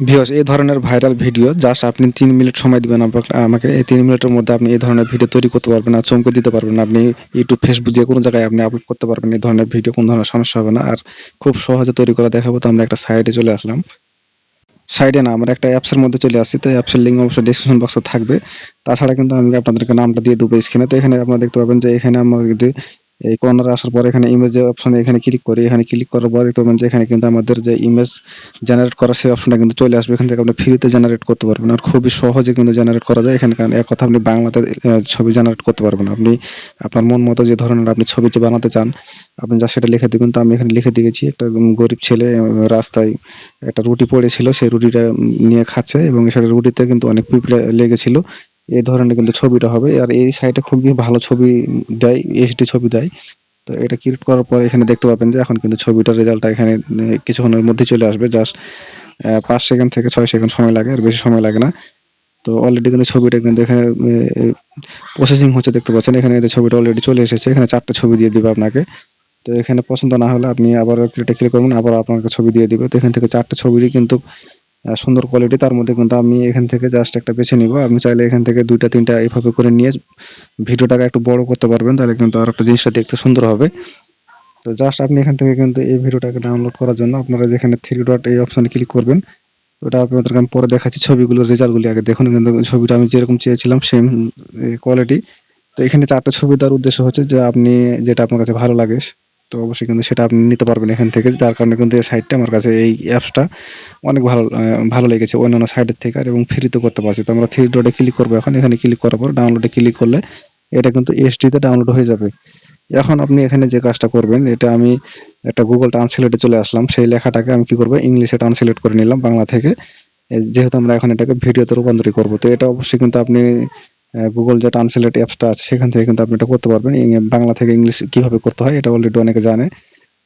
Viewers এই ধরনের viral video just আপনি তিন মিনিট সময় দিবেন আমাকে- এই তিন মিনিটের মধ্যে আপনি এই ধরনের ভিডিও তৈরি করতে পারবেন আর চমকে দিতে পারবেন আপনি ইউটিউব ফেসবুক যে কোনো জায়গায় আপনি আপলোড করতে পারবেন, এই ধরনের ভিডিও কোনো ধরনের সমস্যা হবে না। আর খুব সহজে তৈরি করা দেখাবো, তো আমরা একটা সাইডে চলে আসলাম। সাইডে না, আমরা একটা অ্যাপসের মধ্যে চলে আসছি, তো অ্যাপসের লিঙ্ক অবশ্যই ডিসক্রিপশন বক্সে থাকবে। তাছাড়া কিন্তু আমি আপনাদেরকে নামটা দিয়ে দেবো স্ক্রিনে তো এখানে আপনারা দেখতে পাবেন যে এখানে আমরা যদি এই কর্নারে আসার পর এখানে ইমেজের অপশনে এখানে ক্লিক করি, এখানে ক্লিক করার পর দেখতে পাবেন যে এখানে কিন্তু আমাদের যে ইমেজ জেনারেট করা সেই অপশনটা কিন্তু চলে আসবে। এখান থেকে আপনি ফ্রিতে জেনারেট করতে পারবেন আর খুবই সহজে কিন্তু জেনারেট করা যায়। এখানে কারণ এক কথা আপনি বাংলাতে ছবি জেনারেট করতে পারবেন। আপনি, আপনার মন মতো যে ধরনের আপনি ছবিটি বানাতে চান, আপনি যা সেটা লিখে দিবেন। তো আমি এখানে লিখে দিয়েছি, একটা গরিব ছেলে রাস্তায় একটা রুটি পড়েছিল, সেই রুটিটা নিয়ে খাচ্ছে এবং সেটা রুটিতে কিন্তু অনেক পিঁপড়ে লেগেছিল। এই ধরনের কিন্তু ছবিটা হবে। আর এই সাইটে খুবই ভালো ছবি দেয় এইচডি ছবি দেয়। তো এটা ক্রিয়েট করার পর এখানে দেখতে পাবেন যে এখন কিন্তু ছবিটার রেজাল্টটা এখানে কিছুক্ষণের মধ্যে চলে আসবে। জাস্ট পাঁচ সেকেন্ড থেকে ছয় সেকেন্ড সময় লাগে, আর বেশি সময় লাগে না। তো অলরেডি কিন্তু ছবিটা কিন্তু এখানে প্রসেসিং হচ্ছে দেখতে পাচ্ছেন। এখানে ছবিটা অলরেডি চলে এসেছে, এখানে চারটে ছবি দিয়ে দিবে আপনাকে। তো এখানে পছন্দ না হলে আপনি আবার ক্লিক ক্লিক করবেন আবার আপনাকে ছবি দিয়ে দিবে। তো এখান থেকে চারটে ছবিরই কিন্তু সুন্দর কোয়ালিটি তার মধ্যে কিন্তু আমি এখান থেকে জাস্ট একটা বেছে নিব। আপনি চাইলে এখান থেকে দুইটা, তিনটা এইভাবে করে নিয়ে ভিডিওটাকে একটু বড় করতে পারবেন, তাহলে কিন্তু আর একটা জিনিসটা দেখতে সুন্দর হবে। তো জাস্ট আপনি এখান থেকে কিন্তু এই ভিডিওটাকে ডাউনলোড করার জন্য আপনারা যেখানে থ্রি ডট এই অপশানে ক্লিক করবেন, ওটা আপনাদেরকে আমি পরে দেখাচ্ছি ছবিগুলোর রেজাল্টগুলি আগে। দেখুন কিন্তু ছবিটা আমি যেরকম চেয়েছিলাম সেম কোয়ালিটি তো এখানে চারটে ছবি দেওয়ার উদ্দেশ্য হচ্ছে যে আপনি যেটা আপনার কাছে ভালো লাগে তো অবশ্যই কিন্তু সেটা আপনি নিতে পারবেন এখান থেকে। যার কারণে কিন্তু এই সাইটটা আমার কাছে এই অ্যাপসটা অনেক ভালো ভালো লেগেছে অন্যান্য সাইটের থেকে আর এবং ফ্রিতে করতে পারছি। তো আমরা থ্রি ডটে ক্লিক করব এখন। এখানে ক্লিক করার পর ডাউনলোডে ক্লিক করলে এটা কিন্তু এইচডিতে ডাউনলোড হয়ে যাবে। এখন আপনি এখানে যে কাজটা করবেন, এটা আমি একটা গুগল ট্রান্সলেটে চলে আসলাম। সেই লেখাটাকে আমি কি করব? ইংলিশে ট্রান্সলেট করে নিলাম বাংলা থেকে। যেহেতু আমরা এখন এটাকে ভিডিওতে রূপান্তরিত করব, তো এটা অবশ্যই কিন্তু আপনি গুগল যে ট্রান্সলেট অ্যাপসটা আছে, সেখান থেকে কিন্তু আপনি এটা করতে পারবেন। বাংলা থেকে ইংলিশ কীভাবে করতে হয়, এটা অলরেডি অনেকে জানে।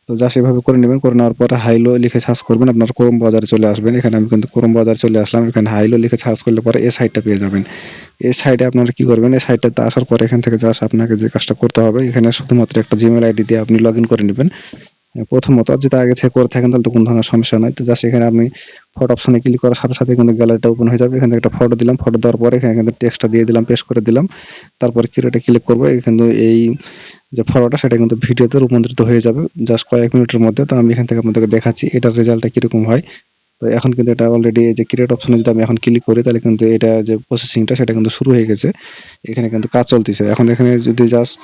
তো যা সেভাবে করে নেবেন, করে নেওয়ার পরে হাইলো লিখে সার্চ করবেন, আপনার ক্রোম বাজারে চলে আসবেন। এখানে আমি কিন্তু ক্রোম বাজারে চলে আসলাম। এখানে হাইলো লিখে সার্চ করলে পরে এই সাইটটা পেয়ে যাবেন। এই সাইটে আপনারা কি করবেন, এই সাইটটাতে আসার পরে এখান থেকে জাস্ট আপনাকে যে কাজটা করতে হবে, এখানে শুধুমাত্র একটা জিমেল আইডি দিয়ে আপনি লগ করে নেবেন। প্রথমত যদি আগে থেকে করে থাকেন, তাহলে তো কোনো ধরনের সমস্যা নাই। তো জাস্ট এখানে আপনি ফটো অপশনে ক্লিক করার সাথে সাথে কিন্তু গ্যালারিটা ওপেন হয়ে যাবে। এখান একটা ফটো দিলাম। ফটো দেওয়ার পরে এখানে কিন্তু টেক্সটটা দিয়ে দিলাম পেস্ট করে দিলাম। তারপর কিরেটে ক্লিক করব? কিন্তু এই যে ফটোটা সেটা কিন্তু ভিডিওতে রূপান্তরিত হয়ে যাবে জাস্ট কয়েক মিনিটের মধ্যে। তো আমি এখান থেকে আপনাদেরকে দেখাচ্ছি, এটার রেজাল্টটা কীরকম হয়। তো এখন কিন্তু এটা অলরেডি যে ক্রিয়েট অপশনে যদি আমি এখন ক্লিক করি, তাহলে কিন্তু এটা যে প্রসেসিংটা সেটা কিন্তু শুরু হয়ে গেছে। এখানে কিন্তু কাজ চলতেছে। এখন এখানে যদি জাস্ট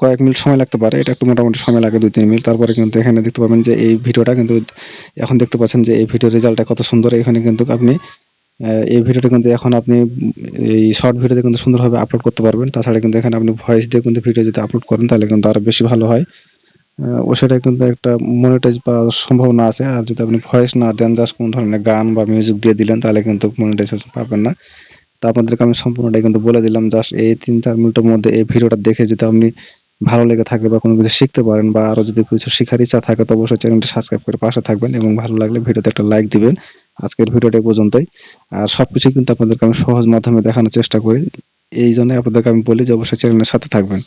কয়েক মিনিট সময় লাগতে পারে। এটা একটু মোটামুটি সময় লাগে, দুই, তিন মিনিট তারপরে কিন্তু এখানে দেখতে পাবেন যে এই ভিডিওটা কিন্তু এখন দেখতে পাচ্ছেন যে এই ভিডিওর রেজাল্টটা কত সুন্দর। এখানে কিন্তু আপনি এই ভিডিওটা কিন্তু এখন আপনি, এই শর্ট ভিডিওতে কিন্তু সুন্দরভাবে আপলোড করতে পারবেন। তাছাড়া কিন্তু এখানে আপনি ভয়েস দিয়ে কিন্তু ভিডিও যদি আপলোড করেন, তাহলে কিন্তু আরও বেশি ভালো হয়। ও সেটা কিন্তু একটা মনিটাইজ পাওয়ার সম্ভাবনা আছে। আর যদি আপনি ভয়েস না দেন জাস্ট কোন ধরনের গান বা মিউজিক দিয়ে দিলেন, তাহলে কিন্তু মনিটাইজেশন পাবেন না। তো আপনাদেরকে আমি সম্পূর্ণটাই কিন্তু বলে দিলাম জাস্ট এই তিন চার মিনিটের মধ্যে এই ভিডিওটা দেখে যদি আপনি ভালো লেগে থাকে বা কোনো কিছু শিখতে পারেন বা আরও যদি কিছু শেখার ইচ্ছা থাকে, তো অবশ্যই চ্যানেলটি সাবস্ক্রাইব করে পাশে থাকবেন এবং ভালো লাগলে ভিডিওতে একটা লাইক দিবেন। আজকের ভিডিওটা পর্যন্তই। আর সব কিছুই কিন্তু আপনাদেরকে আমি সহজ মাধ্যমে দেখানোর চেষ্টা করি। এই জন্য আপনাদেরকে আমি বলি যে, অবশ্যই চ্যানেলের সাথে থাকবেন।